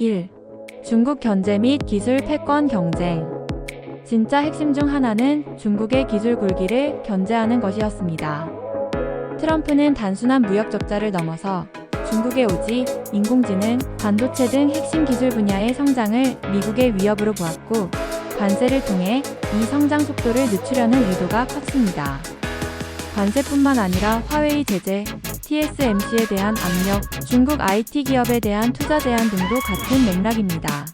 1. 중국 견제 및 기술 패권 경쟁. 진짜 핵심 중 하나는 중국의 기술 굴기를 견제하는 것이었습니다. 트럼프는 단순한 무역 적자를 넘어서 중국의 오지, 인공지능, 반도체 등 핵심 기술 분야의 성장을 미국의 위협으로 보았고, 관세를 통해 이 성장 속도를 늦추려는 의도가 컸습니다. 관세뿐만 아니라 화웨이 제재, TSMC에 대한 압력, 중국 IT 기업에 대한 투자 제한 등도 같은 맥락입니다.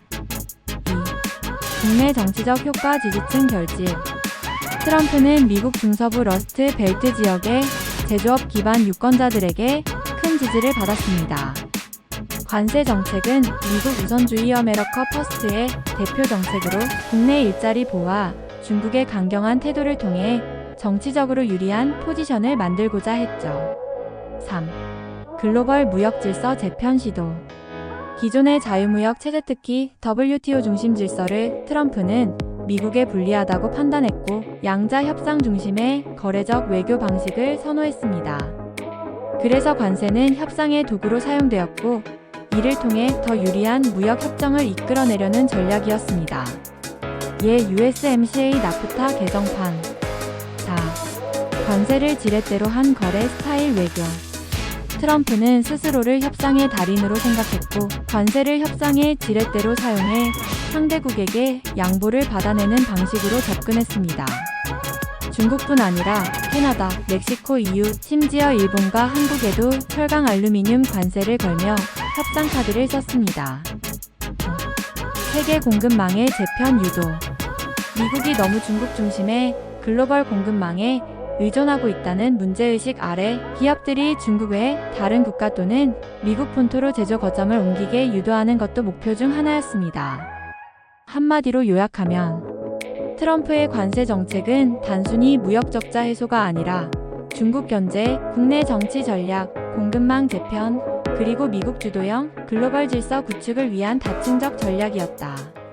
2. 국내 정치적 효과 지지층 결집. 트럼프는 미국 중서부 러스트 벨트 지역의 제조업 기반 유권자들에게 큰 지지를 받았습니다. 관세 정책은 미국 우선주의 어메리커 퍼스트의 대표 정책으로 국내 일자리 보호와 중국의 강경한 태도를 통해 정치적으로 유리한 포지션을 만들고자 했죠. 3. 글로벌 무역 질서 재편 시도. 기존의 자유무역 체제 특히 WTO 중심 질서를 트럼프는 미국에 불리하다고 판단했고 양자 협상 중심의 거래적 외교 방식을 선호했습니다. 그래서 관세는 협상의 도구로 사용되었고 이를 통해 더 유리한 무역 협정을 이끌어내려는 전략이었습니다. 예 USMCA 나프타 개정판 4. 관세를 지렛대로 한 거래 스타일 외교 트럼프는 스스로를 협상의 달인으로 생각했고 관세를 협상의 지렛대로 사용해 상대국에게 양보를 받아내는 방식으로 접근했습니다. 중국뿐 아니라 캐나다, 멕시코, EU, 심지어 일본과 한국에도 철강 알루미늄 관세를 걸며 협상 카드를 썼습니다. 세계 공급망의 재편 유도. 미국이 너무 중국 중심의 글로벌 공급망에 의존하고 있다는 문제의식 아래 기업들이 중국 외 다른 국가 또는 미국 본토로 제조 거점을 옮기게 유도하는 것도 목표 중 하나였습니다. 한마디로 요약하면 트럼프의 관세 정책은 단순히 무역 적자 해소가 아니라 중국 견제, 국내 정치 전략, 공급망 재편, 그리고 미국 주도형 글로벌 질서 구축을 위한 다층적 전략이었다.